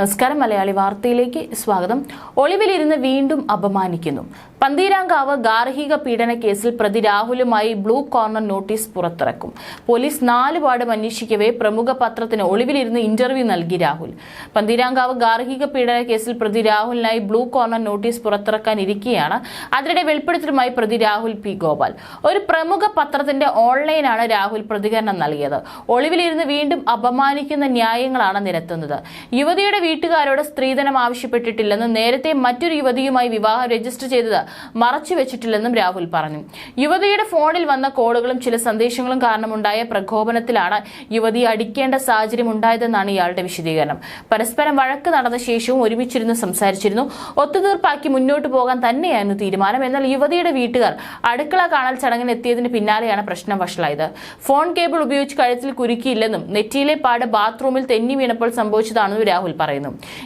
നമസ്കാരം മലയാളി വാർത്തയിലേക്ക് സ്വാഗതം. ഒളിവിലിരുന്ന് വീണ്ടും അപമാനിക്കുന്നു. പന്തീരാങ്കാവ് ഗാർഹിക പീഡന കേസിൽ പ്രതി രാഹുലുമായി ബ്ലൂ കോർണർ നോട്ടീസ് പുറത്തിറക്കും. പോലീസ് നാലുപാട് അന്വേഷിക്കവേ പ്രമുഖ പത്രത്തിന് ഒളിവിലിരുന്ന് ഇന്റർവ്യൂ നൽകി രാഹുൽ. പന്തീരാങ്കാവ് ഗാർഹിക പീഡന കേസിൽ പ്രതി രാഹുലിനായി ബ്ലൂ കോർണർ നോട്ടീസ് പുറത്തിറക്കാനിരിക്കെയാണ്. അതിനിടെ വെളിപ്പെടുത്തലുമായി പ്രതി രാഹുൽ പി. ഗോപാൽ. ഒരു പ്രമുഖ പത്രത്തിന്റെ ഓൺലൈനാണ് രാഹുൽ പ്രതികരണം നൽകിയത്. ഒളിവിലിരുന്ന് വീണ്ടും അപമാനിക്കുന്ന ന്യായങ്ങളാണ് നിരത്തുന്നത്. യുവതിയുടെ വീട്ടുകാരോട് സ്ത്രീധനം ആവശ്യപ്പെട്ടിട്ടില്ലെന്നും നേരത്തെ മറ്റൊരു യുവതിയുമായി വിവാഹം രജിസ്റ്റർ ചെയ്തത് മറച്ചു വെച്ചിട്ടില്ലെന്നും രാഹുൽ പറഞ്ഞു. യുവതിയുടെ ഫോണിൽ വന്ന കോളുകളും ചില സന്ദേശങ്ങളും കാരണമുണ്ടായ പ്രകോപനത്തിലാണ് യുവതി അടിക്കേണ്ട സാഹചര്യം ഉണ്ടായതെന്നാണ് ഇയാളുടെ വിശദീകരണം. പരസ്പരം വഴക്ക് നടന്ന ശേഷവും ഒരുമിച്ചിരുന്ന് സംസാരിച്ചിരുന്നു. ഒത്തുതീർപ്പാക്കി മുന്നോട്ട് പോകാൻ തന്നെയായിരുന്നു തീരുമാനം. എന്നാൽ യുവതിയുടെ വീട്ടുകാർ അടുക്കള കാണൽ ചടങ്ങിന് എത്തിയതിന് പിന്നാലെയാണ് പ്രശ്നം വഷളായത്. ഫോൺ കേബിൾ ഉപയോഗിച്ച് കഴുത്തിൽ കുരുക്കിയില്ലെന്നും നെറ്റിയിലെ പാട് ബാത്റൂമിൽ തെന്നി വീണപ്പോൾ സംഭവിച്ചതാണെന്നും രാഹുൽ പറയുന്നു.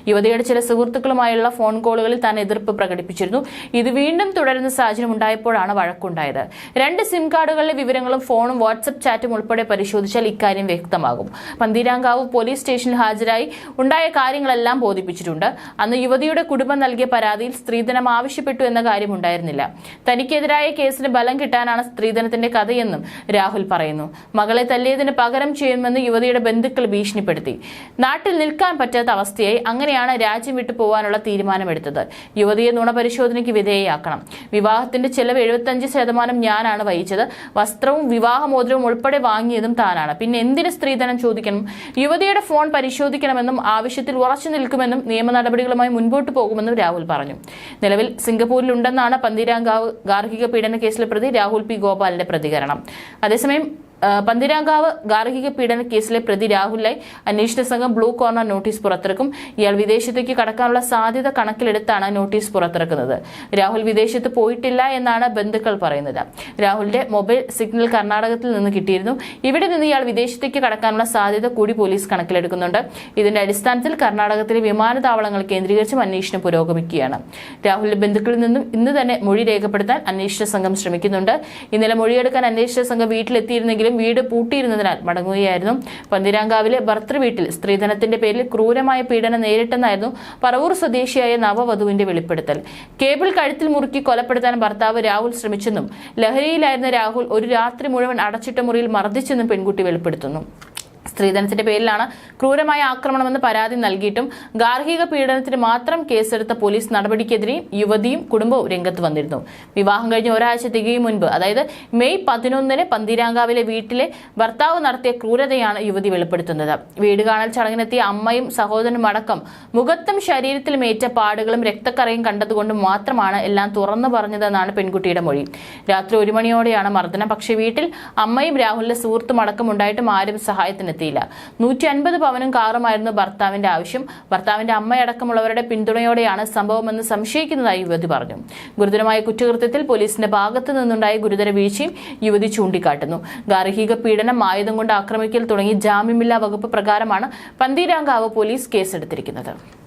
യുവതിയുടെ ചില സുഹൃത്തുക്കളുമായുള്ള ഫോൺ കോളുകളിൽ താൻ എതിർപ്പ് പ്രകടിപ്പിച്ചിരുന്നു. ഇത് വീണ്ടും തുടരുന്ന സാഹചര്യം ഉണ്ടായപ്പോഴാണ് വഴക്കുണ്ടായത്. രണ്ട് സിം കാർഡുകളിലെ വിവരങ്ങളും ഫോണും വാട്സപ്പ് ചാറ്റും ഉൾപ്പെടെ പരിശോധിച്ചാൽ ഇക്കാര്യം വ്യക്തമാകും. പന്തീരാങ്കാവ് പോലീസ് സ്റ്റേഷനിൽ ഹാജരായി ഉണ്ടായ കാര്യങ്ങളെല്ലാം ബോധിപ്പിച്ചിട്ടുണ്ട്. അന്ന് യുവതിയുടെ കുടുംബം നൽകിയ പരാതിയിൽ സ്ത്രീധനം ആവശ്യപ്പെട്ടു എന്ന കാര്യം ഉണ്ടായിരുന്നില്ല. തനിക്കെതിരായ കേസിന് ബലം കിട്ടാനാണ് സ്ത്രീധനത്തിന്റെ കഥയെന്നും രാഹുൽ പറയുന്നു. മകളെ തല്ലിയതിന് പകരം ചെയ്യുമെന്ന് യുവതിയുടെ ബന്ധുക്കൾ ഭീഷണിപ്പെടുത്തി. നാട്ടിൽ നിൽക്കാൻ പറ്റാത്ത അവസ്ഥയായി അങ്ങനെയാണ് രാജ്യം വിട്ടു പോകാനുള്ള തീരുമാനമെടുത്തത്. യുവതിയെ നുണപരിശോധനയ്ക്ക് വിധേയയാക്കണം. വിവാഹത്തിന്റെ ചെലവ് എഴുപത്തഞ്ച് ശതമാനം ഞാനാണ് വഹിച്ചത്. വസ്ത്രവും വിവാഹമോതിരവും ഉൾപ്പെടെ വാങ്ങിയതും താനാണ്. പിന്നെ എന്തിന് സ്ത്രീധനം ചോദിക്കണം? യുവതിയുടെ ഫോൺ പരിശോധിക്കണമെന്നും ആവശ്യത്തിൽ ഉറച്ചു നിൽക്കുമെന്നും നിയമ നടപടികളുമായി മുൻപോട്ട് പോകുമെന്നും രാഹുൽ പറഞ്ഞു. നിലവിൽ സിംഗപ്പൂരിലുണ്ടെന്നാണ് പന്തീരാങ്കാവ് ഗാർഹിക പീഡന കേസിലെ പ്രതി രാഹുൽ പി ഗോപാലിന്റെ പ്രതികരണം. അതേസമയം പന്തീരാങ്കാവ് ഗാർഹിക പീഡന കേസിലെ പ്രതി രാഹുലിനായി അന്വേഷണ സംഘം ബ്ലൂ കോർണർ നോട്ടീസ് പുറത്തിറക്കും. ഇയാൾ വിദേശത്തേക്ക് കടക്കാനുള്ള സാധ്യത കണക്കിലെടുത്താണ് നോട്ടീസ് പുറത്തിറക്കുന്നത്. രാഹുൽ വിദേശത്ത് പോയിട്ടില്ല എന്നാണ് ബന്ധുക്കൾ പറയുന്നത്. രാഹുലിന്റെ മൊബൈൽ സിഗ്നൽ കർണാടകത്തിൽ നിന്ന് കിട്ടിയിരുന്നു. ഇവിടെ നിന്ന് ഇയാൾ വിദേശത്തേക്ക് കടക്കാനുള്ള സാധ്യത കൂടി പോലീസ് കണക്കിലെടുക്കുന്നുണ്ട്. ഇതിന്റെ അടിസ്ഥാനത്തിൽ കർണാടകത്തിലെ വിമാനത്താവളങ്ങൾ കേന്ദ്രീകരിച്ചും അന്വേഷണം പുരോഗമിക്കുകയാണ്. രാഹുലിന്റെ ബന്ധുക്കളിൽ നിന്നും ഇന്ന് തന്നെ മൊഴി രേഖപ്പെടുത്താൻ അന്വേഷണ സംഘം ശ്രമിക്കുന്നുണ്ട്. ഇന്നലെ മൊഴിയെടുക്കാൻ അന്വേഷണ സംഘം വീട്ടിലെത്തിയിരുന്നെങ്കിലും വീട് പൂട്ടിയിരുന്നതിനാൽ മടങ്ങുകയായിരുന്നു. പന്തിരാങ്കാവിലെ ഭർത്തൃ വീട്ടിൽ സ്ത്രീധനത്തിന്റെ പേരിൽ ക്രൂരമായ പീഡനം നേരിട്ടെന്നായിരുന്നു പറവൂർ സ്വദേശിയായ നവവധുവിന്റെ വെളിപ്പെടുത്തൽ. കേബിൾ കഴുത്തിൽ മുറുക്കി കൊലപ്പെടുത്താൻ ഭർത്താവ് രാഹുൽ ശ്രമിച്ചെന്നും ലഹരിയിലായിരുന്ന രാഹുൽ ഒരു രാത്രി മുഴുവൻ അടച്ചിട്ട മുറിയിൽ മർദ്ദിച്ചെന്നും പെൺകുട്ടി വെളിപ്പെടുത്തുന്നു. സ്ത്രീധനത്തിന്റെ പേരിലാണ് ക്രൂരമായ ആക്രമണമെന്ന് പരാതി നൽകിയിട്ടും ഗാർഹിക പീഡനത്തിന് മാത്രം കേസെടുത്ത പോലീസ് നടപടിക്കെതിരെയും യുവതിയും കുടുംബവും രംഗത്ത് വന്നിരുന്നു. വിവാഹം കഴിഞ്ഞ് ഒരാഴ്ച തികയും മുൻപ് അതായത് മെയ് പതിനൊന്നിന് പന്തീരാങ്കാവിലെ വീട്ടിലെ ഭർത്താവ് നടത്തിയ ക്രൂരതയാണ് യുവതി വെളിപ്പെടുത്തുന്നത്. വീട് കാണൽ ചടങ്ങിനെത്തിയ അമ്മയും സഹോദരനും അടക്കം മുഖത്തും ശരീരത്തിലും ഏറ്റ പാടുകളും രക്തക്കറയും കണ്ടതുകൊണ്ട് മാത്രമാണ് എല്ലാം തുറന്നു പറഞ്ഞതെന്നാണ് പെൺകുട്ടിയുടെ മൊഴി. രാത്രി ഒരു മണിയോടെയാണ് മർദ്ദനം. പക്ഷേ വീട്ടിൽ അമ്മയും രാഹുലിന്റെ സുഹൃത്തും അടക്കം ഉണ്ടായിട്ടും ആരും സഹായത്തിനെത്തിയില്ല നൂറ്റി അൻപത് പവനും കാറുമായിരുന്നു ഭർത്താവിന്റെ ആവശ്യം. ഭർത്താവിന്റെ അമ്മയടക്കമുള്ളവരുടെ പിന്തുണയോടെയാണ് സംഭവമെന്ന് സംശയിക്കുന്നതായി യുവതി പറഞ്ഞു. ഗുരുതരമായ കുറ്റകൃത്യത്തിൽ പോലീസിന്റെ ഭാഗത്തു നിന്നുണ്ടായ ഗുരുതര വീഴ്ചയും യുവതി ചൂണ്ടിക്കാട്ടുന്നു. ഗാർഹിക പീഡനം ആയുധം കൊണ്ട് ആക്രമിക്കൽ തുടങ്ങി ജാമ്യമില്ലാ വകുപ്പ് പ്രകാരമാണ് പന്തീരാങ്കാവ് പോലീസ് കേസെടുത്തിരിക്കുന്നത്.